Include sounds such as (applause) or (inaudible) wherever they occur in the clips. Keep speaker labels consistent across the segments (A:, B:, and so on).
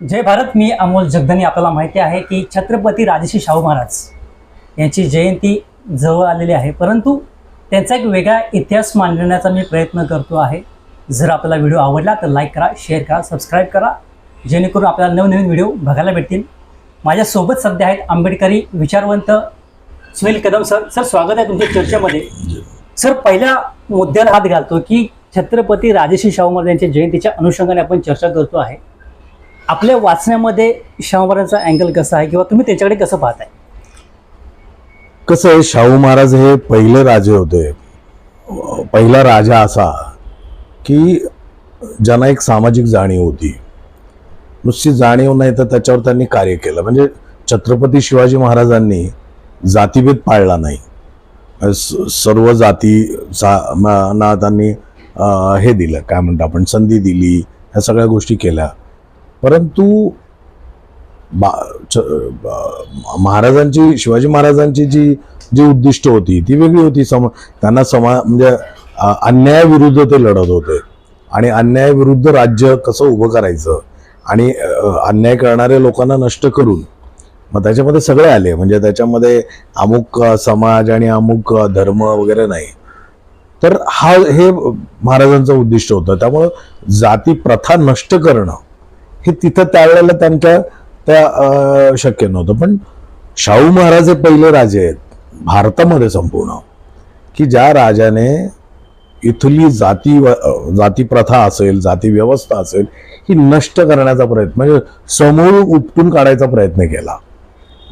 A: जय भारत मी अमोल जगधनी आपल्याला माहिती आहे की छत्रपती राजश्री शाहू महाराज यांची जयंती जवळ आलेली आहे. परंतु त्यांचा एक वेगळा इतिहास मांडण्याचा मी प्रयत्न करतो आहे. जर आपल्याला व्हिडिओ आवडला तर लाईक करा शेअर करा सबस्क्राईब करा. जेणेकरून आपल्याला नवनवीन व्हिडिओ बघायला भेटतील. माझ्यासोबत सध्या आहेत आंबेडकरी विचारवंत सुनील कदम सर. सर स्वागत आहे तुमच्या चर्चेमध्ये. सर पहिल्या मुद्द्याला हात घालतो की छत्रपती राजश्री शाहू महाराज यांच्या जयंतीच्या अनुषंगाने आपण चर्चा करतो आहे. आपल्या वाचण्यामध्ये शाहू महाराजांचा अँगल कसा आहे किंवा तुम्ही त्याच्याकडे कसं पाहताय?
B: कसं आहे शाहू महाराज हे पहिले राजे होते. पहिला राजा असा की ज्यांना एक सामाजिक जाणीव होती. नुसती जाणीव नाही तर त्याच्यावर त्यांनी कार्य केलं. म्हणजे छत्रपती शिवाजी महाराजांनी जातीभेद पाळला नाही. स- सर्व जाती ना त्यांनी हे दिलं. काय म्हणतो आपण? संधी दिली. ह्या सगळ्या गोष्टी केल्या. परंतु बा महाराजांची शिवाजी महाराजांची जी जी उद्दिष्ट होती ती वेगळी होती. सम त्यांना समा म्हणजे अन्यायाविरुद्ध ते लढत होते. आणि अन्यायाविरुद्ध राज्य कसं उभं करायचं? आणि अन्याय करणाऱ्या लोकांना नष्ट करून मग त्याच्यामध्ये सगळे आले. म्हणजे त्याच्यामध्ये अमुक समाज आणि अमुक धर्म वगैरे नाही. तर हा हे महाराजांचं उद्दिष्ट होतं. त्यामुळं जाती प्रथा नष्ट करणं हे तिथं त्यावेळेला त्यांच्या त्या शक्य नव्हतं. पण शाहू महाराज हे पहिले राजे आहेत. भारतामध्ये संपूर्ण. की ज्या राजाने इथली जाती व- जाती प्रथा असेल जाती व्यवस्था असेल ही नष्ट करण्याचा प्रयत्न म्हणजे समूळ उपटून काढायचा प्रयत्न केला.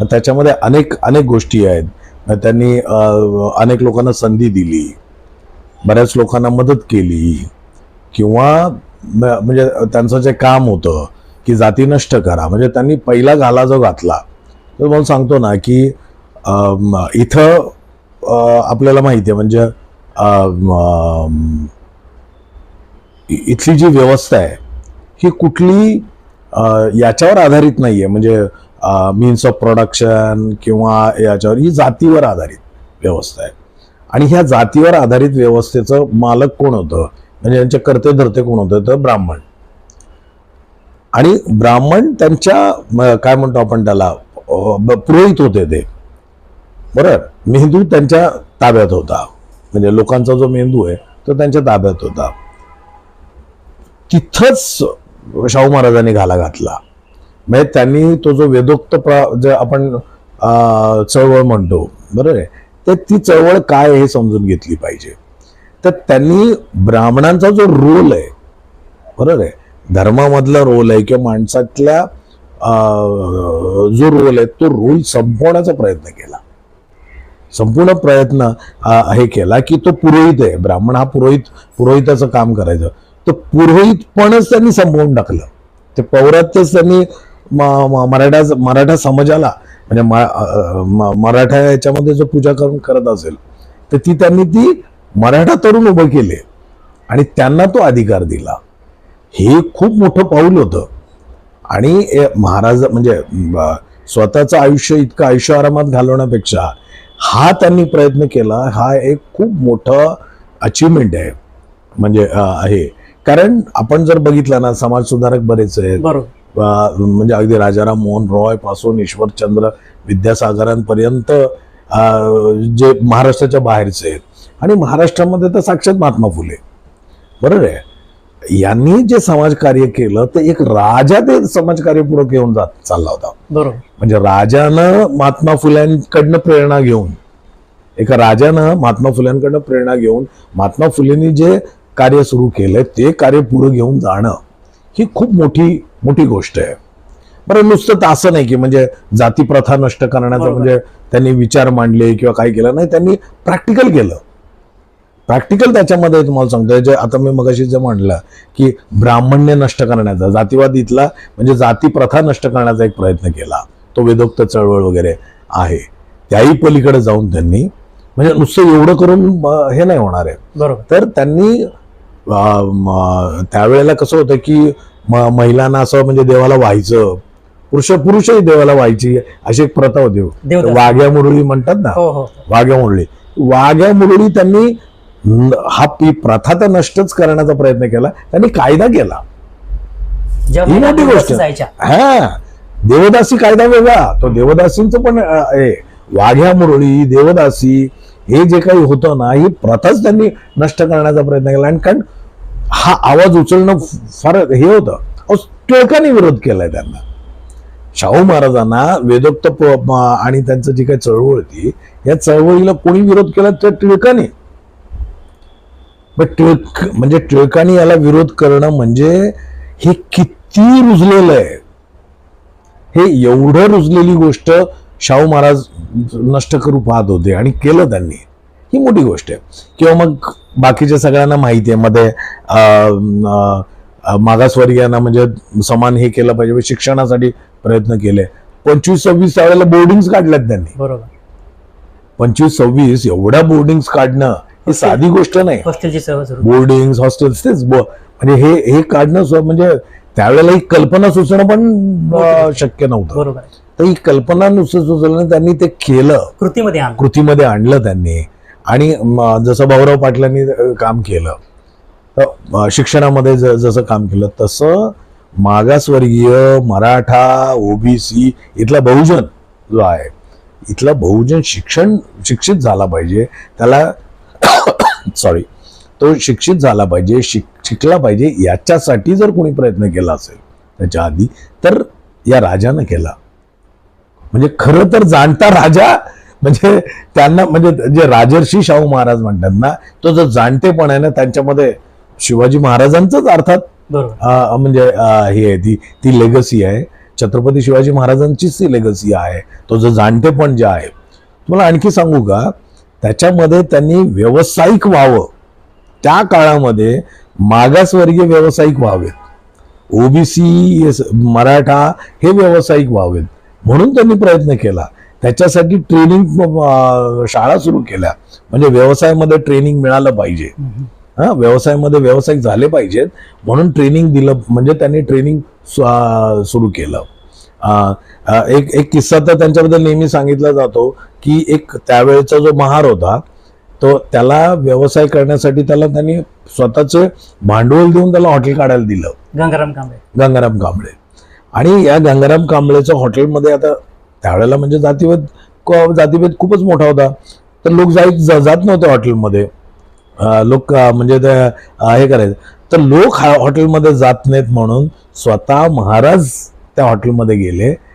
B: मग त्याच्यामध्ये अनेक अनेक गोष्टी आहेत. मग त्यांनी अनेक लोकांना संधी दिली. बऱ्याच लोकांना मदत केली. किंवा म्हणजे त्यांचं जे काम होतं की जाती नष्ट करा. म्हणजे त्यांनी पहिला घाला जो घातला तर मग सांगतो ना की इथं आपल्याला माहिती आहे म्हणजे इथली जी व्यवस्था आहे ही कुठली याच्यावर आधारित नाही आहे म्हणजे मीन्स ऑफ प्रोडक्शन किंवा याच्यावर ही जातीवर आधारित व्यवस्था आहे. आणि ह्या जातीवर आधारित व्यवस्थेचं मालक कोण होतं? म्हणजे यांचे कर्ते धरते कोण होतं? तर ब्राह्मण. आणि ब्राह्मण त्यांच्या काय म्हणतो आपण त्याला पुरोहित होते ते. बरोबर मेंदू त्यांच्या ताब्यात होता. म्हणजे लोकांचा जो मेंदू आहे तो त्यांच्या ताब्यात होता. तिथंच शाहू महाराजांनी घाला घातला. म्हणजे त्यांनी तो जो वेदोक्त प्रा जे आपण चळवळ म्हणतो बरोबर आहे? तर ती चळवळ काय हे समजून घेतली पाहिजे. तर त्यांनी ब्राह्मणांचा जो रोल आहे बरोबर आहे? धर्मामधला रोल आहे किंवा माणसातल्या अं, जो रोल आहे तो रोल संपवण्याचा प्रयत्न केला. संपूर्ण प्रयत्न हे केला की तो पुरोहित आहे. ब्राह्मण हा पुरोहित पुरोहिताचं काम करायचं. तर पुरोहितपणच त्यांनी संपवून टाकलं. ते पौरात्यच त्यांनी म- मराठा मराठा समाजाला म्हणजे म- मराठा याच्यामध्ये जो पूजा करून करत असेल तर ती त्यांनी ती मराठा तरुण उभं केले. आणि त्यांना तो अधिकार दिला. हे खूप मोठं पाऊल होतं. आणि महाराज म्हणजे स्वतःचं आयुष्य इतकं आयुष्य आरामात घालवण्यापेक्षा हा त्यांनी प्रयत्न केला हा एक खूप मोठं अचिव्हमेंट आहे. म्हणजे आहे. कारण आपण जर बघितलं ना समाज सुधारक बरेच आहेत. म्हणजे अगदी राजाराम मोहन रॉयपासून ईश्वरचंद्र विद्यासागरांपर्यंत जे महाराष्ट्राच्या बाहेरचे आहेत. आणि महाराष्ट्रामध्ये तर साक्षात महात्मा फुले. बरोबर आहे? यांनी जे समाजकार्य केलं ते एक राजा ते समाजकार्य पुढे घेऊन जात चालला होता.
A: बरोबर.
B: म्हणजे राजानं महात्मा फुल्यांकडनं प्रेरणा घेऊन एका राजानं महात्मा फुल्यांकडनं प्रेरणा घेऊन महात्मा फुलेंनी जे कार्य सुरू केलंय ते कार्य पुढे घेऊन जाणं ही खूप मोठी मोठी गोष्ट आहे. बरं नुसतं तर असं नाही की म्हणजे जाती प्रथा नष्ट करण्याचा. म्हणजे त्यांनी विचार मांडले किंवा काही केलं नाही त्यांनी प्रॅक्टिकल केलं. प्रॅक्टिकल त्याच्यामध्ये तुम्हाला सांगतो जे आता मी मगाशी जे म्हणलं की ब्राह्मण्य नष्ट करण्याचा जातीवाद इथला म्हणजे जाती प्रथा नष्ट करण्याचा एक प्रयत्न केला. तो वेदोक्त चळवळ वगैरे आहे. त्याही पलीकडे जाऊन त्यांनी म्हणजे नुसतं एवढं करून हे नाही होणार आहे.
A: बरोबर.
B: तर त्यांनी त्यावेळेला कसं होतं की महिलांना असं म्हणजे देवाला व्हायचं पुरुष पुरुषही देवाला व्हायची अशी एक प्रथा होती. वाघ्या मुरळी म्हणतात ना?
A: हो हो.
B: वाघ्या मुरळी. वाघ्या मुरळी त्यांनी हा प्रथा तर नष्टच करण्याचा प्रयत्न केला त्यांनी कायदा केला. ही मोठी गोष्ट. हा. देवदासी कायदा वेगळा तो देवदासींचं पण वाघ्या मुरळी देवदासी हे जे काही होतं ना ही प्रथाच त्यांनी नष्ट करण्याचा प्रयत्न केला. आणि कारण हा आवाज उचलणं फार हे होतं. टिळकांनी विरोध केलाय त्यांना. शाहू महाराजांना वेदोक्त आणि त्यांचं जी काही चळवळ होती या चळवळीला कोणी विरोध केला? तर टिळकाने. पण टिळक म्हणजे टिळकांनी याला विरोध करणं म्हणजे हे किती रुजलेलं आहे. हे एवढं रुजलेली गोष्ट शाहू महाराज नष्ट करू पाहत होते आणि केलं त्यांनी. ही मोठी गोष्ट आहे. किंवा मग बाकीच्या सगळ्यांना माहिती आहे. मध्ये मागासवर्गीयांना म्हणजे समान हे केलं पाहिजे म्हणजे शिक्षणासाठी प्रयत्न केले. पंचवीस सव्वीस त्यावेळेला बोर्डिंग्स काढल्यात त्यांनी.
A: बरोबर.
B: पंचवीस सव्वीस एवढ्या बोर्डिंग्स काढणं ही साधी गोष्ट नाही.
A: हॉस्टेलची सेवा सुरू.
B: बोर्डिंग हॉस्टेल्स तेच म्हणजे हे हे काढणं म्हणजे त्यावेळेला ही कल्पना सुचणं पण शक्य नव्हतं.
A: बरोबर.
B: तर ही कल्पना नुसतं सुचवलं त्यांनी ते केलं.
A: कृतीमध्ये
B: कृतीमध्ये आणलं त्यांनी. आणि जसं भाऊराव पाटलांनी काम केलं शिक्षणामध्ये जसं काम केलं तसं मागासवर्गीय मराठा ओबीसी इथला बहुजन जो आहे इथला बहुजन शिक्षण शिक्षित झाला पाहिजे. त्याला सॉरी तो शिक्षित झाला पाहिजे शिक शिकला पाहिजे याच्यासाठी जर कोणी प्रयत्न केला असेल त्याच्या आधी तर या राजानं केला. म्हणजे खरं तर जाणता राजा म्हणजे त्यांना म्हणजे जे राजर्षी शाहू महाराज म्हणतात ना तो जो जाणतेपण आहे ना त्यांच्यामध्ये शिवाजी महाराजांचंच अर्थात म्हणजे हे आहे ती ती लेगसी आहे. छत्रपती शिवाजी महाराजांचीच ती लेगसी आहे. तो जो जाणतेपण जे आहे. तुम्हाला आणखी सांगू का त्याच्यामध्ये त्यांनी व्यावसायिक व्हावं. त्या काळामध्ये मागासवर्गीय व्यावसायिक व्हावेत. ओबीसी मराठा हे व्यावसायिक व्हावेत. म्हणून त्यांनी प्रयत्न केला. त्याच्यासाठी ट्रेनिंग शाळा सुरू केल्या. म्हणजे व्यवसायामध्ये ट्रेनिंग मिळालं पाहिजे. हा व्यवसायामध्ये व्यावसायिक झाले पाहिजेत. म्हणून ट्रेनिंग दिलं म्हणजे त्यांनी ट्रेनिंग सुरू केलं. आ, आ, एक एक किस्सा तर त्यांच्याबद्दल नेहमी सांगितला जातो. की एक त्यावेळेचा जो महार होता तो त्याला व्यवसाय करण्यासाठी त्याला त्यांनी स्वतःचे भांडवल देऊन त्याला हॉटेल काढायला दिलं.
A: गंगाराम कांबळे.
B: गंगाराम कांबळे. आणि या गंगाराम कांबळेचं हॉटेलमध्ये आता त्यावेळेला म्हणजे जातीभेद जातीभेद खूपच मोठा होता. तर लोक जाईत ज- जात नव्हते हॉटेलमध्ये. लोक म्हणजे हे करायचं. तर लोक हॉटेलमध्ये जात नाहीत म्हणून स्वतः महाराज त्या हॉटेलमध्ये गेले.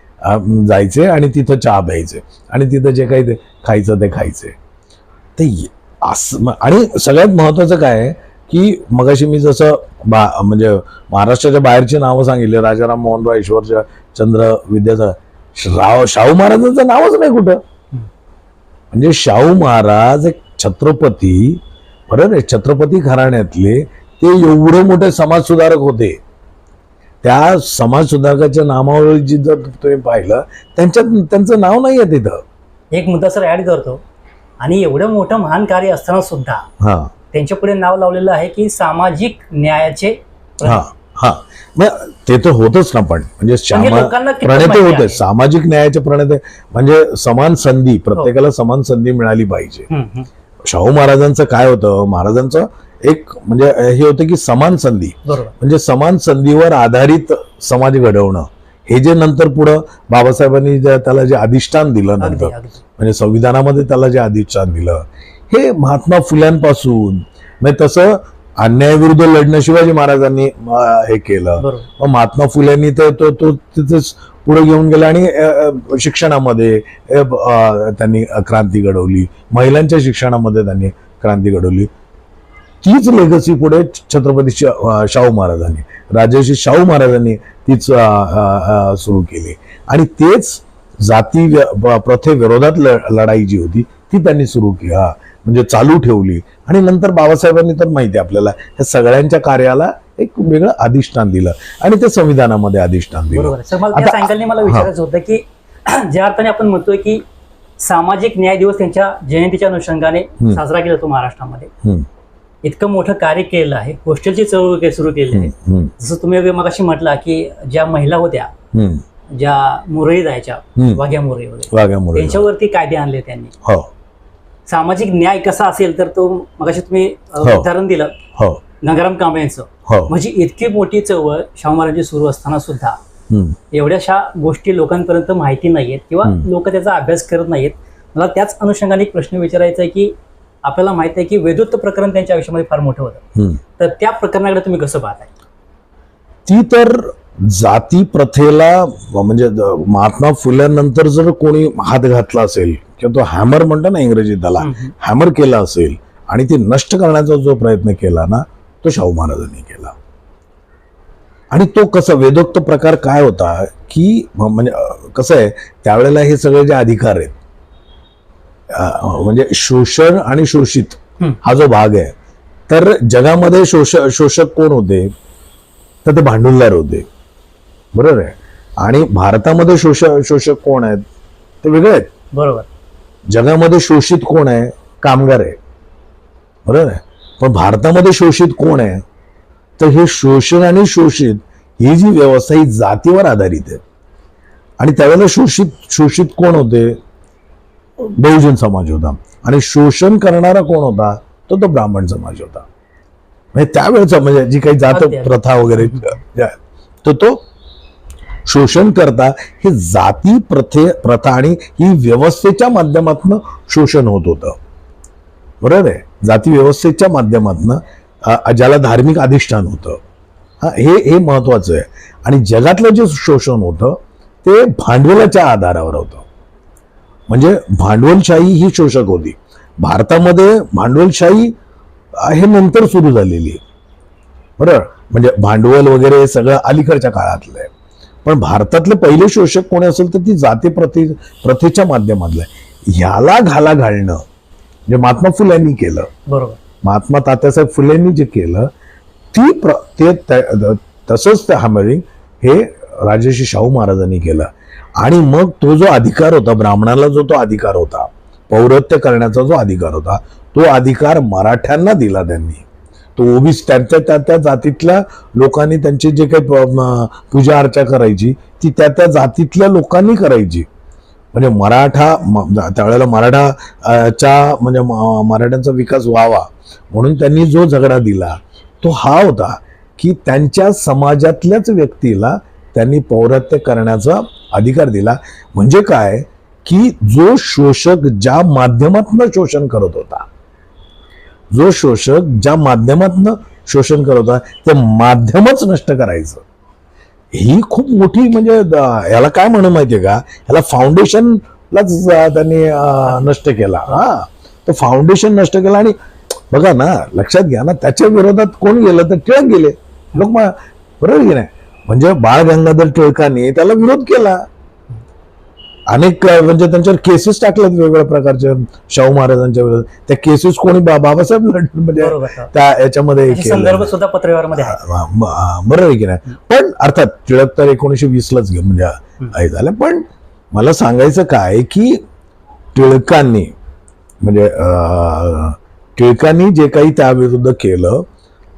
B: जायचे आणि तिथं चहा प्यायचे. आणि तिथं जे काही ते खायचं ते खायचे. ते असं आणि सगळ्यात महत्त्वाचं काय आहे की मगाशी मी जसं बा म्हणजे महाराष्ट्राच्या बाहेरची नावं सांगितली राजाराम मोहन राय ईश्वर चंद्र विद्यासागर राव शाहू महाराजांचं नावच नाही कुठं. म्हणजे शाहू महाराज एक छत्रपती बरोबर आहे छत्रपती घराण्यातले ते एवढे मोठे समाजसुधारक होते. त्या समाजसुधारकाच्या नामावली जर तुम्ही पाहिलं त्यांच्यात त्यांचं नाव नाही आहे तिथं.
A: एक मुद्दा सर ऍड करतो. आणि एवढं मोठं महान कार्य असताना सुद्धा
B: हा.
A: त्यांच्या पुढे नाव लावलेलं आहे की सामाजिक न्यायाचे.
B: हा हा. ते तर होतच ना पण. म्हणजे प्रणेते होते? सामाजिक न्यायाचे प्रणेते. म्हणजे समान संधी प्रत्येकाला समान संधी मिळाली पाहिजे. शाहू महाराजांचं काय होतं? महाराजांचं एक म्हणजे हे होतं की समान संधी. म्हणजे समान संधीवर आधारित समाज घडवणं. हे जे नंतर पुढं बाबासाहेबांनी त्याला जे अधिष्ठान दिलं नंतर. म्हणजे संविधानामध्ये त्याला जे अधिष्ठान दिलं. हे महात्मा फुल्यांपासून म्हणजे तसं अन्यायाविरुद्ध लढणं शिवाजी महाराजांनी हे केलं. मग महात्मा फुल्यांनी तर तो तो तिथेच पुढे घेऊन गेला आणि शिक्षणामध्ये त्यांनी क्रांती घडवली. महिलांच्या शिक्षणामध्ये त्यांनी क्रांती घडवली. तीच लेगसी पुढे छत्रपती शाहू महाराजांनी राजर्षी शाहू महाराजांनी तीच सुरू केली. आणि तेच जाती प्रथेविरोधात लढाई जी होती ती त्यांनी सुरू केली. हा, म्हणजे चालू ठेवली. आणि नंतर बाबासाहेबांनी तर माहिती आपल्याला या सगळ्यांच्या कार्याला एक वेगळं अधिष्ठान दिलं. आणि ते संविधानामध्ये अधिष्ठान दिलं.
A: बरोबर मला विचारायचं होतं की (clears throat) ज्या अर्थाने आपण म्हणतोय की सामाजिक न्याय दिवस त्यांच्या जयंतीच्या अनुषंगाने. साजरा केला जातो महाराष्ट्रामध्ये. इतकं मोठं कार्य केलेलं आहे. हॉस्टेलची चळवळ सुरू केली. आहे जसं तुम्ही मगाशी म्हटला की ज्या महिला होत्या ज्या मुरळी जायच्या. वाघ्या मुरळी वगैरे त्यांच्यावरती कायदे आणले त्यांनी.
B: हो.
A: सामाजिक न्याय कसा असेल तर तो मगाशी तुम्ही
B: हो.
A: उदाहरण दिलं.
B: हो.
A: गंगाराम कांबळे यांचं.
B: हो.
A: म्हणजे इतकी मोठी चळवळ शाहू महाराजांची सुरू असताना सुद्धा. एवढ्याशा गोष्टी लोकांपर्यंत माहिती नाहीयेत किंवा. लोक त्याचा अभ्यास करत नाहीत मला त्याच अनुषंगाने एक प्रश्न विचारायचा आहे की आपल्याला माहीत आहे की वेदोत्त प्रकरण त्यांच्या आयुष्यामध्ये फार मोठं होतं. तर त्या प्रकरणाकडे तुम्ही कसं पाहताय
B: ती तर जाती प्रथेला म्हणजे महात्मा फुल्यानंतर जर कोणी हात घातला असेल किंवा तो हॅमर म्हणतो ना इंग्रजीत त्याला. हॅमर केला असेल आणि ते नष्ट करण्याचा जो प्रयत्न केला ना तो शाहू महाराजांनी केला आणि तो कसा वेदोक्त प्रकार काय होता की म्हणजे कसं आहे त्यावेळेला हे सगळे जे अधिकार आहेत म्हणजे शोषण आणि शोषित. हा जो भाग आहे तर जगामध्ये शोष शोषक कोण होते? तर ते भांडुलदार होते. बरोबर आहे? आणि भारतामध्ये शोष शोषक कोण आहेत? ते वेगळे आहेत.
A: बरोबर.
B: जगामध्ये शोषित कोण आहे? कामगार आहे. बरोबर आहे? पण भारतामध्ये शोषित कोण आहे? तर हे शोषण आणि शोषित ही जी व्यवस्था ही जातीवर आधारित आहे. आणि त्यावेळेला शोषित शोषित कोण होते? बहुजन समाज होता. आणि शोषण करणारा कोण होता? तो तो ब्राह्मण समाज होता. म्हणजे त्यावेळेचा म्हणजे जी काही जात. प्रथा वगैरे तर तो शोषण करता. हे जाती प्रथे प्रथा आणि ही व्यवस्थेच्या माध्यमातून शोषण होत होतं. बरोबर आहे? जाती व्यवस्थेच्या माध्यमातून ज्याला धार्मिक अधिष्ठान होतं. हा हे हे महत्वाचं आहे. आणि जगातलं जे शोषण होतं ते भांडवलाच्या आधारावर होतं. म्हणजे भांडवलशाही ही शोषक होती. भारतामध्ये भांडवलशाही हे नंतर सुरू झालेली आहे. बरोबर म्हणजे भांडवल वगैरे हे सगळं अलीकडच्या काळातलं आहे. पण भारतातले पहिले शोषक कोणी असेल तर ती जाती प्रथे प्रथेच्या माध्यमातलं आहे. ह्याला घाला घालणं म्हणजे महात्मा फुल्यांनी केलं.
A: बरोबर.
B: महात्मा तात्यासाहेब फुलेंनी जे केलं ती प्र ते तसंच हॅमरिंग हे राजर्षी शाहू महाराजांनी केलं. आणि मग तो जो अधिकार होता ब्राह्मणाला जो तो अधिकार होता पौरत्य करण्याचा जो अधिकार होता तो अधिकार मराठ्यांना दिला त्यांनी. तो ओबीस त्यांच्या त्या त्या जातीतल्या लोकांनी त्यांची जे काही पूजा अर्चा करायची ती त्या त्या जातीतल्या लोकांनी करायची. म्हणजे मराठा त्यावेळेला मराठा च्या म्हणजे मराठ्यांचा विकास व्हावा म्हणून त्यांनी जो झगडा दिला तो हा होता की त्यांच्या समाजातल्याच व्यक्तीला त्यांनी पौरत्य करण्याचा अधिकार दिला. म्हणजे काय? की जो शोषक ज्या माध्यमातून शोषण करत होता जो शोषक ज्या माध्यमातून शोषण करत होता ते माध्यमच नष्ट करायचं. ही खूप मोठी म्हणजे याला काय म्हणून माहितीये का? याला फाउंडेशनलाच त्यांनी नष्ट केला. हा तो फाउंडेशन नष्ट केलं आणि बघा ना लक्षात घ्या ना त्याच्या विरोधात कोण गेलं तर टिळक गेले. लोक बरोबर की नाही? म्हणजे बाळ गंगाधर टिळकांनी त्याला विरोध केला. अनेक म्हणजे त्यांच्यावर केसेस टाकल्यात वेगवेगळ्या प्रकारच्या शाहू महाराजांच्या विरोधात. त्या केसेस कोणी बाबासाहेब म्हणजे त्या याच्यामध्ये.
A: संदर्भ सुद्धा पत्रव्यवहारमध्ये
B: बरोबर आहे की नाही? पण अर्थात टिळक तर एकोणीशे वीस लाच गे- म्हणजे झालं. पण मला सांगायचं काय की टिळकांनी म्हणजे टिळकांनी जे काही त्याविरुद्ध केलं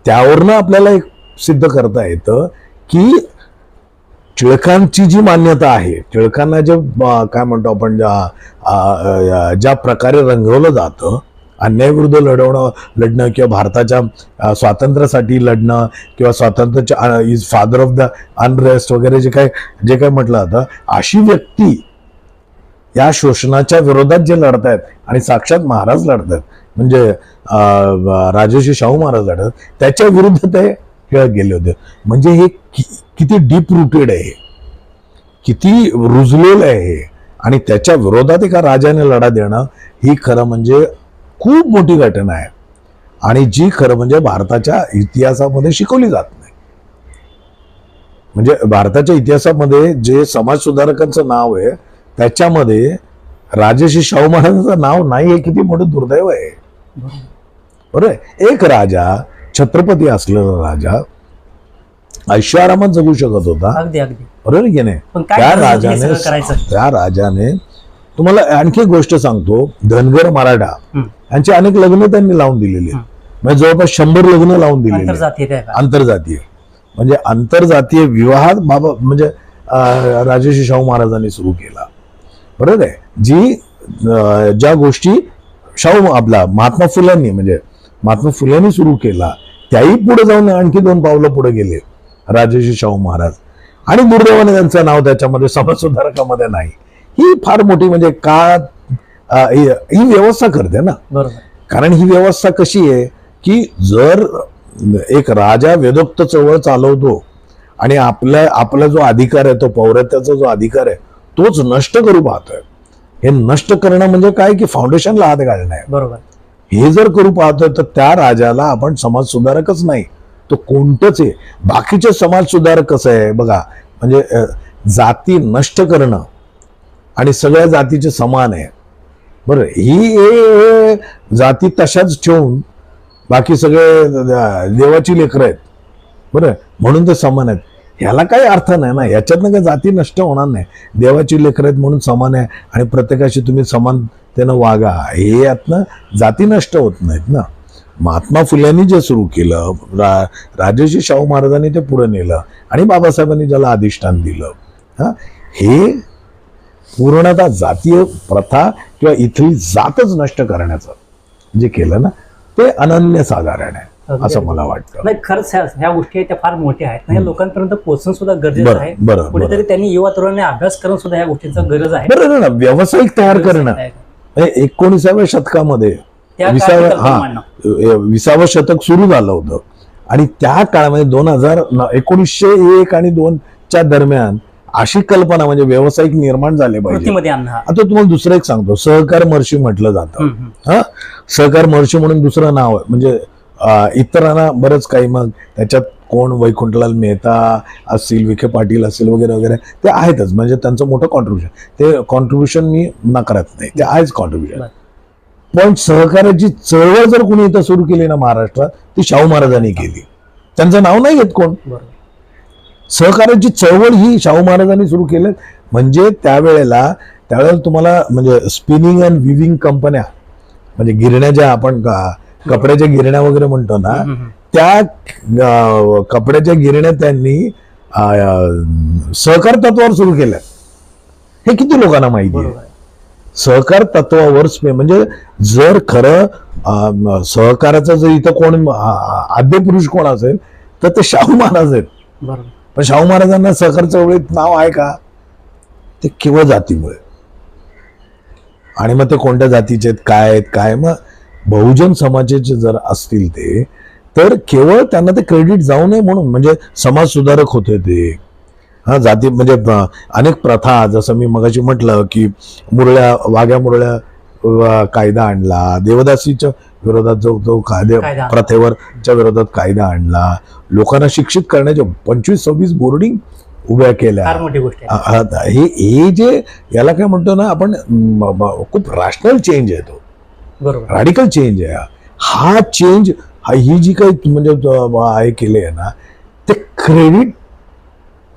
B: त्यावरनं आपल्याला एक सिद्ध करता येतं की टिळकांची जी मान्यता आहे टिळकांना जे काय म्हणतो आपण ज्या ज्या प्रकारे रंगवलं जातं अन्यायविरुद्ध लढवणं लढणं किंवा भारताच्या स्वातंत्र्यासाठी लढणं किंवा स्वातंत्र्याच्या is father of the unrest वगैरे जे काय जे काय म्हटलं जातं अशी व्यक्ती या शोषणाच्या विरोधात जे लढतायत आणि साक्षात महाराज लढतायत म्हणजे राजर्षी शाहू महाराज लढत त्याच्या विरुद्ध ते खेळत गेले होते. म्हणजे हे कि- किती डीप रुटेड आहे किती रुजलेलं आहे हे. आणि त्याच्या विरोधात एका राजाने लढा देणं ही खरं म्हणजे खूप मोठी घटना आहे. आणि जी खरं म्हणजे भारताच्या इतिहासामध्ये शिकवली जात नाही. म्हणजे भारताच्या इतिहासामध्ये जे समाज सुधारकांचं नाव आहे त्याच्यामध्ये राजेशी शाहू महाराजांचं नाव नाही हे किती मोठं दुर्दैव आहे. बरोबर. आहे? एक राजा छत्रपती असलेला राजा ऐश्वर्यारामात जगू शकत होता.
A: अगदी अगदी.
B: बरोबर की नाही? त्या राजाने त्या राजाने तुम्हाला आणखी गोष्ट सांगतो. धनगर मराठा. यांची अनेक लग्न त्यांनी लावून दिलेली. म्हणजे जवळपास शंभर लग्न लावून दिलेली.
A: आंतरजातीय
B: म्हणजे आंतरजातीय विवाहात बाबा म्हणजे राजर्षी शाहू महाराजांनी सुरू केला. बरोबर आहे? जी ज्या गोष्टी शाहू आपला महात्मा फुल्यांनी म्हणजे महात्मा फुल्यांनी सुरू केला. त्याही पुढे जाऊन आणखी दोन पावलं पुढे गेले. राजर्षी शाहू महाराज. आणि दुर्दैवाने त्यांचं नाव त्याच्यामध्ये समाजसुधारकामध्ये नाही. ही फार मोठी म्हणजे का ही व्यवस्था करते ना. कारण ही व्यवस्था कशी आहे की जर एक राजा वेदोक्त चळवळ चालवतो आणि आपल्या आपला जो अधिकार आहे तो पौरत्याचा जो अधिकार आहे तोच नष्ट करू पाहतोय. हे नष्ट करणं म्हणजे काय? की फाउंडेशनला हात घालणं आहे.
A: बरोबर.
B: हे जर करू पाहतोय तर त्या राजाला आपण समाजसुधारकच नाही. तो कोणतंच आहे. बाकीचे समाजसुधारक कसं आहे? बघा म्हणजे जाती नष्ट करणं आणि सगळ्या जातीचे समान आहे. बरं ही जाती तशाच ठेवून बाकी सगळे देवाची लेकरं आहेत. बरं म्हणून ते समान आहेत. ह्याला काही अर्थ नाही ना. याच्यातनं काही जाती नष्ट होणार नाही. देवाची लेकर आहेत म्हणून समान आहे आणि प्रत्येकाशी तुम्ही समानतेनं वागा. हे यातनं जाती नष्ट होत नाहीत ना. महात्मा फुल्यांनी जे सुरू केलं रा राजर्षी शाहू महाराजांनी ते पुढे नेलं आणि बाबासाहेबांनी ज्याला अधिष्ठान दिलं. हा? हे पूर्णतः जातीय प्रथा किंवा इथली जातच नष्ट करण्याचं जे केलं ना ते अनन्यसाधारण आहे. असं. मला वाटतं.
A: नाही खरंच ह्या ह्या गोष्टी आहेत त्या फार मोठ्या आहेत. म्हणजे लोकांपर्यंत पोहोचणं सुद्धा गरजेचं
B: बरं,
A: आहे.
B: बरं,
A: कुठेतरी. त्यांनी युवा तरुणांनी अभ्यास करून सुद्धा ह्या गोष्टींचा गरज आहे.
B: बरं ना व्यावसायिक तयार करणं. एकोणीसाव्या शतकामध्ये विसाव्या हा. विसावं शतक सुरू झालं होतं. आणि त्या काळामध्ये दोन हजार एकोणीसशे एक आणि दोनच्या दरम्यान अशी कल्पना म्हणजे व्यावसायिक निर्माण झाले पाहिजे. आता तुम्हाला दुसरं एक सांगतो. सहकार महर्षी म्हटलं जातं. हा? सहकार महर्षी म्हणून दुसरं नाव आहे. म्हणजे इतरांना बरंच काही मग त्याच्यात कोण वैकुंठलाल मेहता असतील विखे पाटील असतील वगैरे वगैरे ते आहेतच. म्हणजे त्यांचं मोठं कॉन्ट्रीब्युशन ते कॉन्ट्रीब्युशन मी नकारत नाही. ते आहेच कॉन्ट्रीब्युशन पण सहकार्याची चळवळ जर कोणी इथं सुरू केली ना महाराष्ट्रात ती शाहू महाराजांनी केली. त्यांचं नाव नाही घेत कोण. सहकार्याची चळवळ ही शाहू महाराजांनी सुरू केली. म्हणजे त्यावेळेला त्यावेळेला तुम्हाला म्हणजे स्पिनिंग अँड विविंग कंपन्या म्हणजे गिरण्या ज्या आपण का- कपड्याच्या गिरण्या वगैरे म्हणतो ना. त्या कपड्याच्या गिरण्या त्यांनी सहकार तत्वावर सुरू केल्या. हे किती लोकांना माहिती आहे. सहकार तत्वावर म्हणजे जर खरं सहकाराचं जर इथं कोण आ- आद्य पुरुष कोण असेल तर ते शाहू महाराज आहेत. पण शाहू महाराजांना सहकार चळवळीत नाव आहे का? ते केवळ जातीमुळे. आणि मग ते कोणत्या जातीचे आहेत काय आहेत काय मग बहुजन समाजाचे जर असतील ते तर केवळ त्यांना ते क्रेडिट जाऊ नये म्हणून म्हणजे समाज सुधारक होते ते. हा जाती म्हणजे अनेक प्रथा जसं मी मगाशी म्हटलं की मुरळ्या वाघ्या मुरळ्या कायदा आणला देवदासीच्या विरोधात जो तो कायदे. प्रथेवरच्या विरोधात कायदा आणला लोकांना शिक्षित करण्याच्या पंचवीस सव्वीस बोर्डिंग उभ्या केल्या. हे हे जे याला काय म्हणतो ना आपण खूप रॅशनल चेंज आहे तो.
A: बरोबर
B: रॅडिकल चेंज आहे हा. चेंज हा जी काही म्हणजे हे केले आहे ना ते क्रेडिट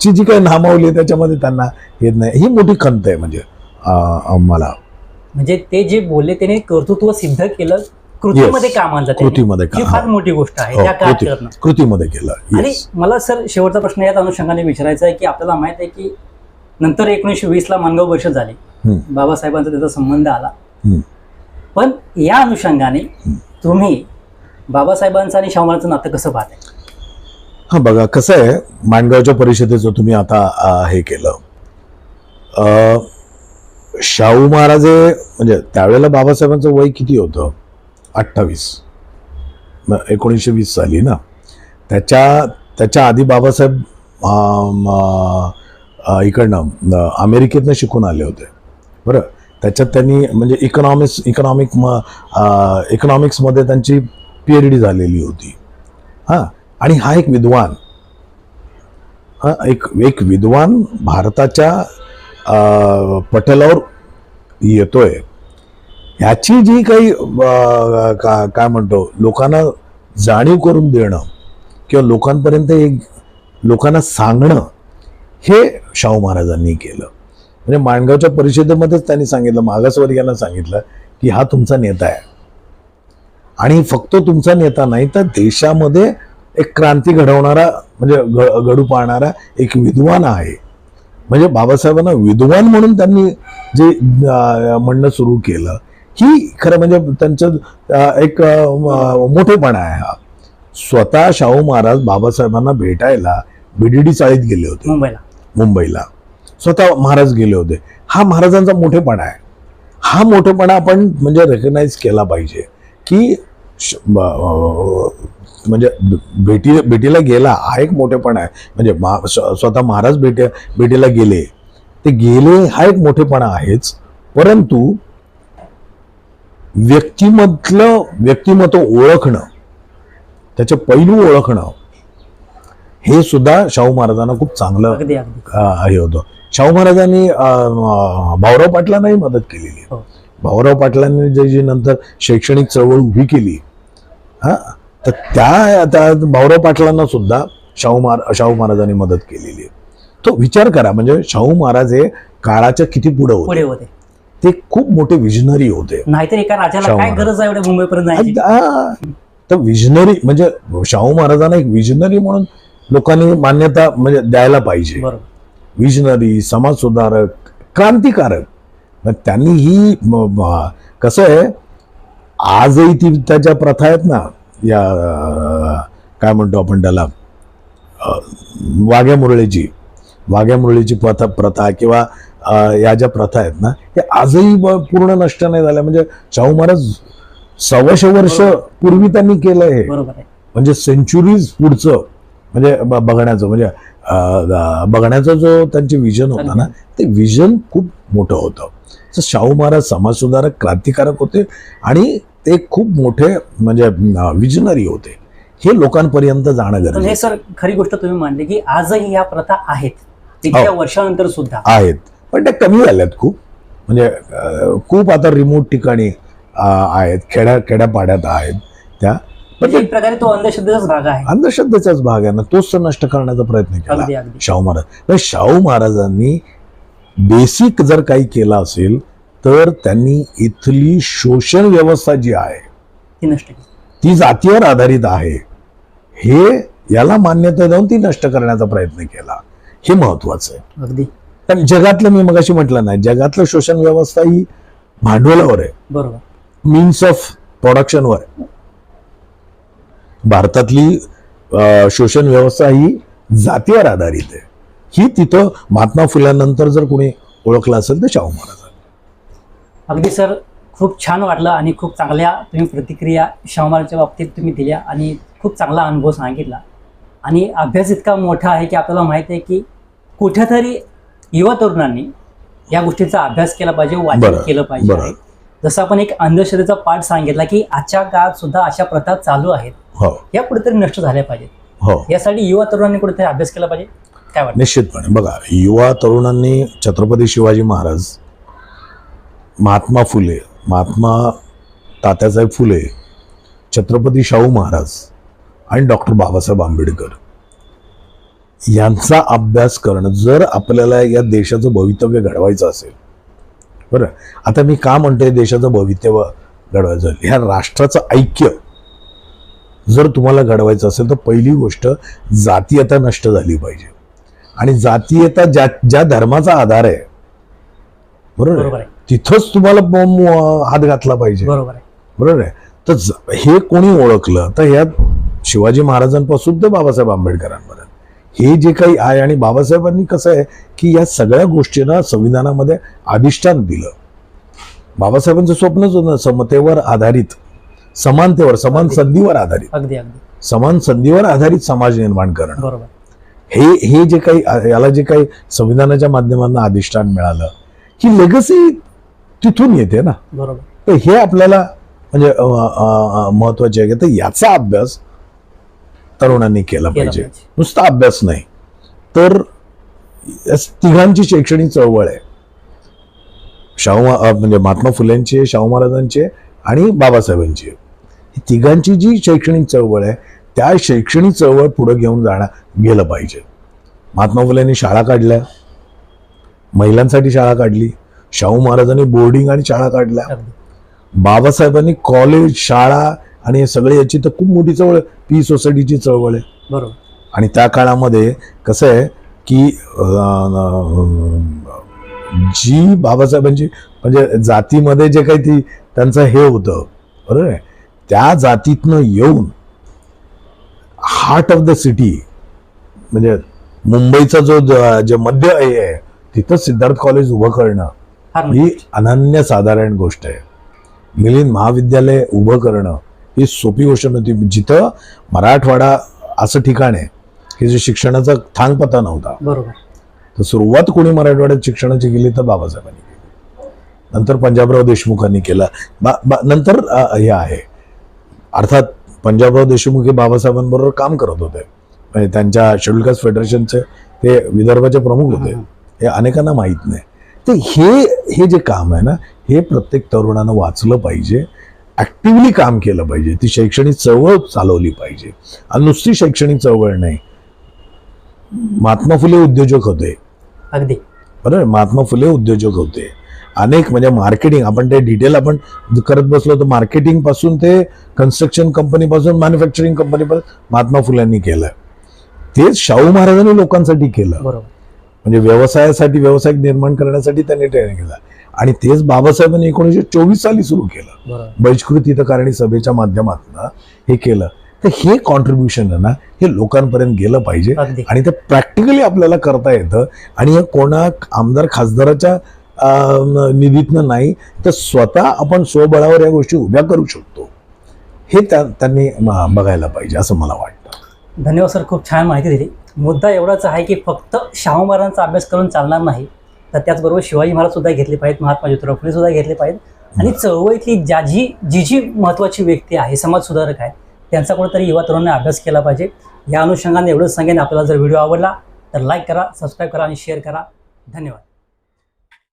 B: ची जी काही नामावली आहे त्याच्यामध्ये त्यांना येत नाही ही मोठी खंत आहे म्हणजे मला
A: म्हणजे ते जे बोलले त्याने कर्तृत्व सिद्ध केलं कृतीमध्ये. काम आणलं.
B: कृतीमध्ये काम.
A: फार मोठी गोष्ट आहे
B: हो, कृतीमध्ये केलं
A: आणि. मला सर शेवटचा प्रश्न याच अनुषंगाने विचारायचा आहे की आपल्याला माहीत आहे की नंतर एकोणीसशे वीस ला मानगाव वर्ष झाली. बाबासाहेबांचा त्याचा संबंध आला. पण या अनुषंगाने तुम्ही बाबासाहेबांचं आणि शाहू नातं कसं पाहताय?
B: हा बघा कसं आहे माणगावच्या परिषदेचं तुम्ही आता आ, हे केलं. शाहू महाराजे म्हणजे त्यावेळेला बाबासाहेबांचं वय किती होतं? अठ्ठावीस. एकोणीसशे वीस साली ना? त्याच्या त्याच्या आधी बाबासाहेब इकडनं अमेरिकेतनं शिकून आले होते. बरं? त्याच्यात त्यांनी म्हणजे इकॉनॉमिक्स इकॉनॉमिक म इकॉनॉमिक्समध्ये त्यांची पी एच डी झालेली होती. हां? आणि हा एक विद्वान. हा एक एक विद्वान भारताच्या पटलावर येतोय. ह्याची जी काही का काय म्हणतो लोकांना जाणीव करून देणं किंवा लोकांपर्यंत एक लोकांना सांगणं हे शाहू महाराजांनी केलं. म्हणजे माणगावच्या परिषदेमध्येच त्यांनी सांगितलं मागासवर्गीयांना सांगितलं की हा तुमचा नेता आहे. आणि फक्त तुमचा नेता नाही तर देशामध्ये एक क्रांती घडवणारा म्हणजे घडू पाहणारा एक विद्वान आहे. म्हणजे बाबासाहेबांना विद्वान म्हणून त्यांनी जे म्हणणं सुरू केलं ही खरं म्हणजे त्यांचं एक मोठेपणा आहे हा. स्वतः शाहू महाराज बाबासाहेबांना भेटायला बीडीडी चाळीत गेले होते.
A: मुंबईला.
B: मुंबईला. स्वतः महाराज गेले होते. हा महाराजांचा मोठेपणा आहे. हा मोठेपणा आपण म्हणजे रेकग्नाइज केला पाहिजे की म्हणजे भेटी भेटीला गेला हा एक मोठेपणा आहे. म्हणजे मा- स्वतः महाराज भेटे भेटीला गेले. ते गेले हा एक मोठेपणा आहेच. परंतु व्यक्तिमधलं व्यक्तिमत्व ओळखणं त्याचे पैलू ओळखणं हे सुद्धा शाहू महाराजांना खूप चांगलं हे होतं. शाहू महाराजांनी भाऊराव पाटलांनाही मदत केलेली
A: हो.
B: भाऊराव पाटलांनी जे जी नंतर शैक्षणिक चळवळ उभी केली हा तर त्या त्या भाऊराव पाटलांना सुद्धा शाहू महार शाहू महाराजांनी मदत केलेली आहे. तो विचार करा म्हणजे शाहू महाराज हे काळाच्या किती पुढे
A: पुढे
B: होते. ते खूप मोठे विजनरी होते.
A: नाहीतर एका राजाला काय. गरज आहे एवढ्या मुंबईपर्यंत.
B: तर विजनरी म्हणजे शाहू महाराजांना एक विजनरी म्हणून लोकांनी मान्यता म्हणजे द्यायला पाहिजे.
A: बरोबर.
B: विजनरी समाज सुधारक क्रांतिकारक. मग त्यांनी ही कसं आहे आजही ती त्याच्या प्रथा आहेत ना या काय म्हणतो आपण त्याला वाघ्या मुरळीची वाघ्या मुरळीची प्रथा प्रथा किंवा या ज्या प्रथा आहेत ना हे आजही पूर्ण नष्ट नाही झाल्या. म्हणजे शाहू महाराज सव्वाशे वर्ष पूर्वी त्यांनी केलं हे. म्हणजे सेंचुरीज पुढचं म्हणजे बघण्याचं म्हणजे बघण्याचा जो त्यांचे विजन होता ना ते विजन खूप मोठं होतं. तर शाहू महाराज समाजसुधारक क्रांतिकारक होते आणि ते खूप मोठे म्हणजे विजनरी होते. हे लोकांपर्यंत जाणं
A: पण हे
B: गरजेचं
A: सर खरी गोष्ट तुम्ही मांडली की आजही या प्रथा आहेत. इतक्या
B: हो.
A: वर्षानंतर सुद्धा.
B: आहेत. पण त्या कमी झाल्यात खूप. म्हणजे खूप आता रिमोट ठिकाणी आहेत. खेड्या खेड्यापाड्यात आहेत त्या.
A: म्हणजे
B: ते
A: एक प्रकारे तो अंधश्रद्धेचाच भाग आहे.
B: अंधश्रद्धेचाच भाग आहे ना तोच तर नष्ट करण्याचा प्रयत्न केला.
A: अगदी
B: शाहू महाराज. शाहू महाराजांनी बेसिक जर काही केलं असेल तर त्यांनी इथली शोषण व्यवस्था जी आहे
A: ती नष्ट केली.
B: ती जातीवर आधारित आहे. हे याला मान्यता देऊन ती नष्ट करण्याचा प्रयत्न केला. हे महत्वाचं आहे.
A: अगदी.
B: कारण जगातलं मी मगाशी म्हटलं नाही जगातलं शोषण व्यवस्था ही भांडवलावर आहे.
A: बरोबर.
B: मीन्स ऑफ प्रोडक्शनवर आहे. भारतातली शोषण व्यवस्था ही जातीवर आधारित आहे. ही तिथं महात्मा फुल्यानंतर जर कोणी ओळखलं असेल तर शाहू महाराज
A: अगदी सर खूप छान वाटलं आणि खूप चांगल्या तुम्ही प्रतिक्रिया शाहूमाराच्या बाबतीत तुम्ही दिल्या आणि खूप चांगला अनुभव सांगितला. आणि अभ्यास इतका मोठा आहे की आपल्याला माहीत आहे की कुठेतरी युवा तरुणांनी या गोष्टीचा अभ्यास केला पाहिजे वाचन केलं पाहिजे. जसं आपण एक अंधश्रद्धेचा पाठ सांगितला की आजच्या काळात सुद्धा अशा प्रथा चालू आहेत.
B: हो.
A: या कुठेतरी नष्ट झाल्या पाहिजेत.
B: हो.
A: यासाठी युवा तरुणांनी कुठेतरी अभ्यास केला पाहिजे? काय वाटतं?
B: निश्चितपणे. बघा युवा तरुणांनी छत्रपती शिवाजी महाराज महात्मा फुले महात्मा तात्यासाहेब फुले छत्रपती शाहू महाराज आणि डॉक्टर बाबासाहेब आंबेडकर यांचा अभ्यास करणं जर आपल्याला या देशाचं भवितव्य घडवायचं असेल बरं. आता मी का म्हणतोय देशाचं भवितव्य घडवायचं? ह्या राष्ट्राचं ऐक्य जर तुम्हाला घडवायचं असेल तर पहिली गोष्ट जातीयता नष्ट झाली पाहिजे. आणि जातीयता ज्या ज्या धर्माचा आधार आहे बरोबर आहे? तिथंच तुम्हाला हात घातला पाहिजे.
A: बरोबर आहे.
B: बरोबर आहे? तर हे कोणी ओळखलं तर ह्यात शिवाजी महाराजांपासून ते बाबासाहेब आंबेडकरांपर्यंत. हे जे काही आहे आणि बाबासाहेबांनी कसं आहे की या सगळ्या गोष्टींना संविधानामध्ये अधिष्ठान दिलं. बाबासाहेबांचं स्वप्नच होतं समतेवर आधारित समानतेवर समान. संधीवर आधारित.
A: अगदी अगदी.
B: समान संधीवर आधारित समाज निर्माण करणं.
A: बरोबर.
B: हे हे जे काही याला जे काही संविधानाच्या माध्यमातून अधिष्ठान मिळालं ही लेगसी तिथून येते ना.
A: बरोबर.
B: तर हे आपल्याला म्हणजे महत्त्वाचे आहे की तर याचा अभ्यास तरुणांनी केला पाहिजे. नुसता अभ्यास नाही. तर तिघांची शैक्षणिक चळवळ आहे. शाहू म्हणजे महात्मा फुलेंची शाहू महाराजांची आणि बाबासाहेबांची ही तिघांची जी शैक्षणिक चळवळ आहे त्या शैक्षणिक चळवळ पुढे घेऊन जाणं गेलं पाहिजे. महात्मा फुलेंनी शाळा काढल्या. महिलांसाठी शाळा काढली. शाहू महाराजांनी बोर्डिंग आणि शाळा काढल्या. बाबासाहेबांनी कॉलेज शाळा आणि हे सगळे याची तर खूप मोठी चळवळ. पी सोसायटीची चळवळ आहे.
A: बरोबर.
B: आणि त्या काळामध्ये कसं आहे की जी बाबासाहेबांची म्हणजे जातीमध्ये जे काही ती त्यांचं हे होतं बरोबर आहे? त्या जातीतनं येऊन हार्ट ऑफ द सिटी म्हणजे मुंबईचा जो ज- मध्य आहे तिथं सिद्धार्थ कॉलेज उभं करणं ही अनन्यसाधारण गोष्ट आहे. मिलिंद महाविद्यालय उभं करणं ही सोपी गोष्ट नव्हती. जिथं मराठवाडा असं ठिकाण आहे की जे शिक्षणाचा थांगपत्ता नव्हता.
A: बरोबर.
B: तर सुरुवात कोणी मराठवाड्यात शिक्षणाची केली तर बाबासाहेबांनी केली. नंतर पंजाबराव देशमुखांनी केलं. बा, बा नंतर हे आहे. अर्थात पंजाबराव देशमुख हे बाबासाहेबांबरोबर काम करत होते. म्हणजे त्यांच्या शेड्यूल कास्ट फेडरेशनचे ते विदर्भाचे प्रमुख होते. हे अनेकांना माहीत नाही. तर हे हे जे काम आहे ना हे प्रत्येक तरुणानं वाचलं पाहिजे. ॲक्टिव्हली काम केलं पाहिजे. ती शैक्षणिक चळवळ चालवली पाहिजे. आणि नुसती शैक्षणिक चळवळ नाही. महात्मा फुले उद्योजक होते.
A: अगदी.
B: बरोबर? महात्मा फुले उद्योजक होते. अनेक म्हणजे मार्केटिंग आपण ते डिटेल आपण करत बसलो तर मार्केटिंगपासून ते कन्स्ट्रक्शन कंपनी पासून मॅन्युफॅक्चरिंग कंपनी पासून महात्मा फुल्यांनी केलं. तेच शाहू महाराजांनी लोकांसाठी केलं.
A: बरोबर.
B: म्हणजे व्यवसायासाठी व्यवसाय निर्माण करण्यासाठी त्यांनी ट्रेनिंग केलं. आणि तेच बाबासाहेबांनी एकोणीसशे चोवीस साली सुरू केलं. बहिष्कृत हितकारणी सभेच्या माध्यमातून हे केलं. तर हे कॉन्ट्रीब्युशन आहे ना हे लोकांपर्यंत गेलं पाहिजे. आणि ते प्रॅक्टिकली आपल्याला करता येतं. आणि हे कोणा आमदार खासदाराच्या निधीतनं नाही तर स्वतः आपण स्वबळावर या गोष्टी उभ्या करू शकतो. हे त्या त्यांनी बघायला पाहिजे असं मला वाटतं.
A: धन्यवाद सर. खूप छान माहिती दिली. मुद्दा एवढाच आहे की फक्त शाहू महाराजांचा अभ्यास करून चालणार नाही. तर त्याचबरोबर शिवाजी महाराज सुद्धा घेतले पाहिजेत महात्मा ज्योतिराव फुले सुद्धा घेतले पाहिजेत. आणि चळवळीतली ज्या जी जी जी महत्त्वाची व्यक्ती आहे समाजसुधारक आहे त्यांचा कुठेतरी युवा तरुणांनी अभ्यास केला पाहिजे. या अनुषंगाने एवढंच सांगेन. आपल्याला जर व्हिडिओ आवडला तर लाईक करा सबस्क्राईब करा आणि शेअर करा. धन्यवाद.